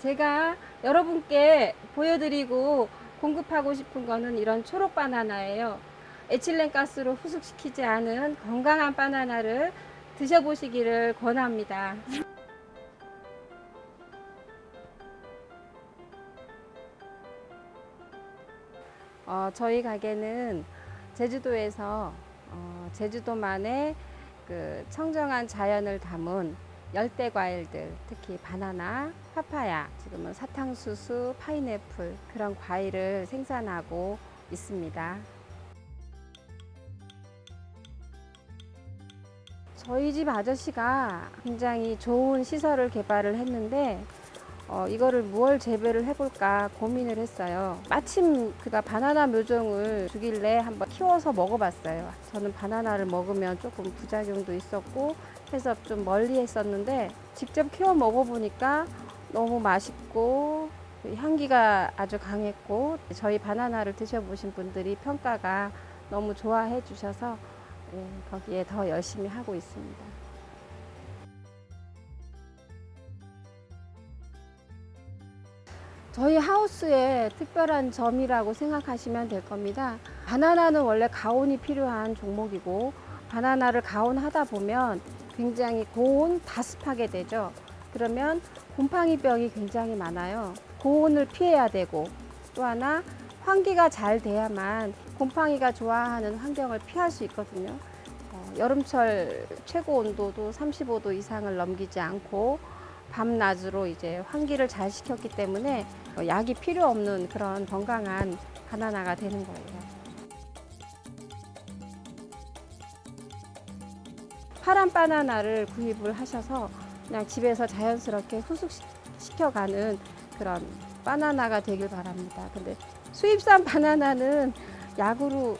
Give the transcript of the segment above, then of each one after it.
제가 여러분께 보여드리고 공급하고 싶은 거는 이런 초록 바나나예요. 에틸렌 가스로 후숙시키지 않은 건강한 바나나를 드셔보시기를 권합니다. 어, 저희 가게는 제주도에서 어, 제주도만의 그 청정한 자연을 담은 열대 과일들, 특히 바나나, 파파야, 지금은 사탕수수, 파인애플 그런 과일을 생산하고 있습니다. 저희 집 아저씨가 굉장히 좋은 시설을 개발을 했는데 어, 이거를 무얼 재배를 해볼까 고민을 했어요. 마침 그가 바나나 묘종을 주길래 한번 키워서 먹어봤어요. 저는 바나나를 먹으면 조금 부작용도 있었고 해서 좀 멀리 했었는데 직접 키워 먹어보니까 너무 맛있고 향기가 아주 강했고 저희 바나나를 드셔보신 분들이 평가가 너무 좋아해 주셔서 예, 거기에 더 열심히 하고 있습니다. 저희 하우스의 특별한 점이라고 생각하시면 될 겁니다. 바나나는 원래 가온이 필요한 종목이고 바나나를 가온하다 보면 굉장히 고온 다습하게 되죠. 그러면 곰팡이병이 굉장히 많아요. 고온을 피해야 되고 또 하나 환기가 잘 돼야만 곰팡이가 좋아하는 환경을 피할 수 있거든요. 어, 여름철 최고 온도도 35도 이상을 넘기지 않고 밤낮으로 이제 환기를 잘 시켰기 때문에 어, 약이 필요 없는 그런 건강한 바나나가 되는 거예요. 파란 바나나를 구입을 하셔서 그냥 집에서 자연스럽게 후숙시켜가는 그런 바나나가 되길 바랍니다. 근데 수입산 바나나는 약으로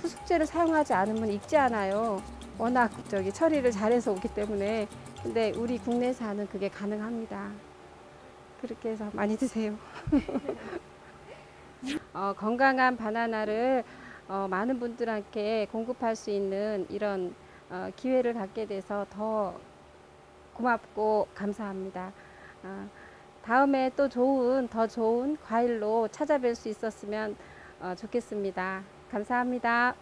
후숙제를 사용하지 않으면 익지 않아요. 워낙 저기 처리를 잘해서 오기 때문에 근데 우리 국내산은 그게 가능합니다. 그렇게 해서 많이 드세요. 어, 건강한 바나나를 어, 많은 분들한테 공급할 수 있는 이런 어, 기회를 갖게 돼서 더 고맙고 감사합니다. 어, 다음에 또 좋은 더 좋은 과일로 찾아뵐 수 있었으면 어, 좋겠습니다. 감사합니다.